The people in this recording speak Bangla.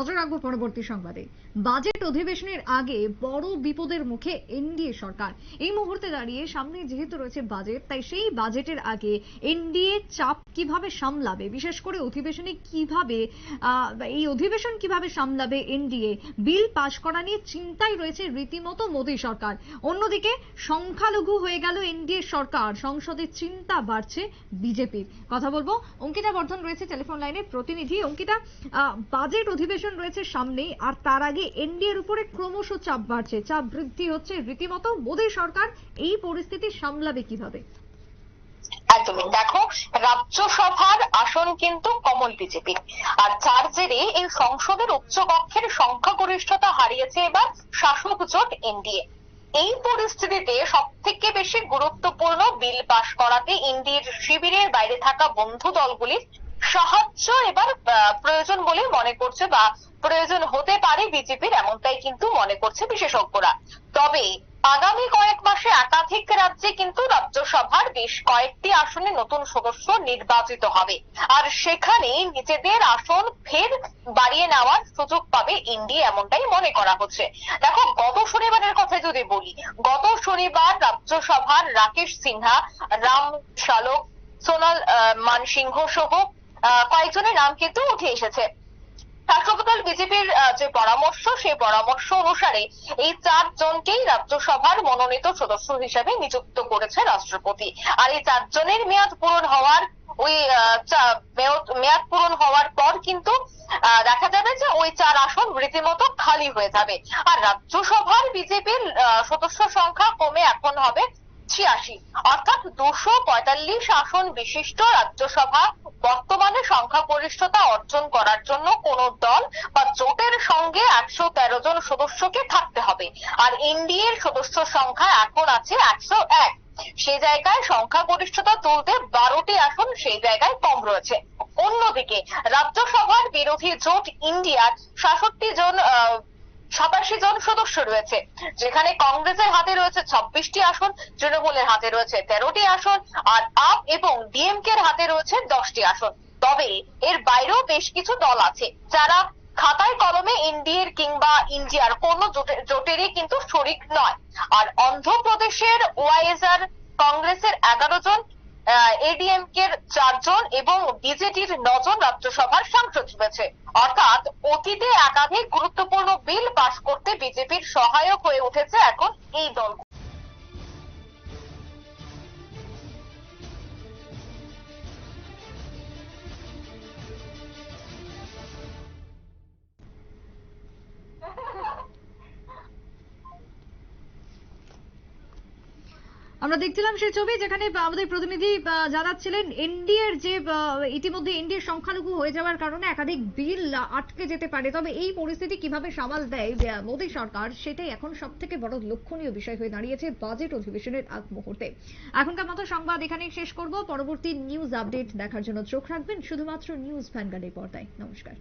নজর রাখব পরবর্তী সংবাদে। বাজেট অধিবেশনের আগে বড় বিপদের মুখে এনডিএ সরকার। এই মুহূর্তে দাঁড়িয়ে সামনে যেহেতু রয়েছে বাজেট, তাই সেই বাজেটের আগে এনডিএ চাপ কীভাবে সামলাবে? বিশেষ করে অধিবেশনে কীভাবে এই অধিবেশন কীভাবে সামলাবে এনডিএ? বিল পাশ করা নিয়ে চিন্তায় রয়েছে রীতিমতো মোদী সরকার। অন্যদিকে সংখ্যালঘু হয়ে গেল এনডিএ সরকার। সংসদে চিন্তা বাড়ছে বিজেপির। কথা বলব। অঙ্কিতা বর্ধন রয়েছে টেলিফোন লাইনে প্রতিনিধি। অঙ্কিতা বাজেট অধিবেশন রয়েছে সামনেই, আর তার আগে এনডিএর উপরে ক্রমশ চাপ বাড়ছে। চাপ বৃদ্ধি হচ্ছে রীতিমতো। মোদী সরকার এই পরিস্থিতি সামলাবে কীভাবে? একদমই দেখো, রাজ্যসভার আসন কিন্তু কমল বিজেপি। আর যার জেরে এই সংসদের উচ্চকক্ষের সংখ্যাগরিষ্ঠতা হারিয়েছে এবার শাসক জোট এনডিএ। এই পরিস্থিতিতে সব থেকে বেশি গুরুত্বপূর্ণ বিল পাশ করাতে ইন্ডির শিবিরের বাইরে থাকা বন্ধু দলগুলির সাহায্য এবার প্রয়োজন বলে মনে করছে বা প্রয়োজন হতে পারে বিজেপির, এমনটাই কিন্তু মনে করছে বিশেষজ্ঞরা। তবে আগামী কয়েক মাসে একাধিক রাজ্যে কিন্তু রাজ্যসভার বেশ কয়েকটি আসনে নতুন সদস্য নির্বাচিত হবে। আর সেখানে নিজেদের আসন ফের বাড়িয়ে নেওয়ার সুযোগ পাবে ইন্ডিয়া এমনটাই মনে করা হচ্ছে। দেখো, গত শনিবারের কথা যদি বলি, গত শনিবার রাজ্যসভার রাকেশ সিনহা, রাম শালক সোনাল মানসিংহ সহ কয়েকজনের নাম কিন্তু উঠে এসেছে। শাসকদল বিজেপির যে পরামর্শ, সেই পরামর্শ অনুসারে এই চারজনকেই রাজ্যসভার মনোনীত সদস্য হিসেবে নিযুক্ত করেছে রাষ্ট্রপতি। আর এই চারজনের মেয়াদ পূরণ হওয়ার ওই মেয়াদ- পূরণ হওয়ার পর কিন্তু দেখা যাবে যে ওই চার আসন রীতিমতো খালি হয়ে যাবে। আর রাজ্যসভার বিজেপির সদস্য সংখ্যা কমে এখন হবে ছিয়াশি। অর্থাৎ দুশো পঁয়তাল্লিশ আসন বিশিষ্ট রাজ্যসভা বর্তমানে সংখ্যাগরিষ্ঠতা অর্জন করার জন্য কোন দল বা জোটের সঙ্গে একশো তেরো জন সদস্যকে থাকতে হবে। আর এনডিএর সদস্য সংখ্যা এখন আছে একশো এক। সে জায়গায় সংখ্যাগরিষ্ঠতা তুলতে বারোটি আসন সেই জায়গায় কম রয়েছে। অন্যদিকে রাজ্যসভার বিরোধী জোট ইন্ডিয়ার সাতষট্টি জন সাতাশি জন সদস্য রয়েছে, যেখানে কংগ্রেসের হাতে রয়েছে ছাব্বিশটি আসন, তৃণমূলের হাতে রয়েছে তেরোটি আসন, আর আপ এবং ডিএমকে এর হাতে রয়েছে দশটি আসন। তবে এর বাইরেও বেশ কিছু দল আছে, যারা খাতায় কলমে ইন্ডিয়ার কিংবা ইন্ডিয়ার কোন জোটে- জোটেরই কিন্তু শরিক নয়। আর অন্ধ্রপ্রদেশের ওয়াইএসআর কংগ্রেসের এগারো জন এডিএমকে চারজন এবং বিজেপির নজন রাজ্যসভার সাংসদ রয়েছে। অর্থাৎ অতীতে একাধিক গুরুত্বপূর্ণ বিল পাশ করতে বিজেপির সহায়ক হয়ে উঠেছে এখন এই দল আমরা দেখছিলাম সেই ছবি যেখানে আমাদের প্রতিনিধি জানাচ্ছিলেন এনডিএর যে ইতিমধ্যে এনডিএর সংখ্যালঘু হয়ে যাওয়ার কারণে একাধিক বিল আটকে যেতে পারে। তবে এই পরিস্থিতি কীভাবে সামাল দেয় মোদী সরকার সেটাই এখন সব থেকে বড় লক্ষণীয় বিষয় হয়ে দাঁড়িয়েছে বাজেট অধিবেশনের আগ মুহূর্তে। এখনকার মতো সংবাদ এখানেই শেষ করব। পরবর্তী নিউজ আপডেট দেখার জন্য চোখ রাখবেন। শুধুমাত্র নিউজ ভ্যানগার্ডের পর্দায়। নমস্কার।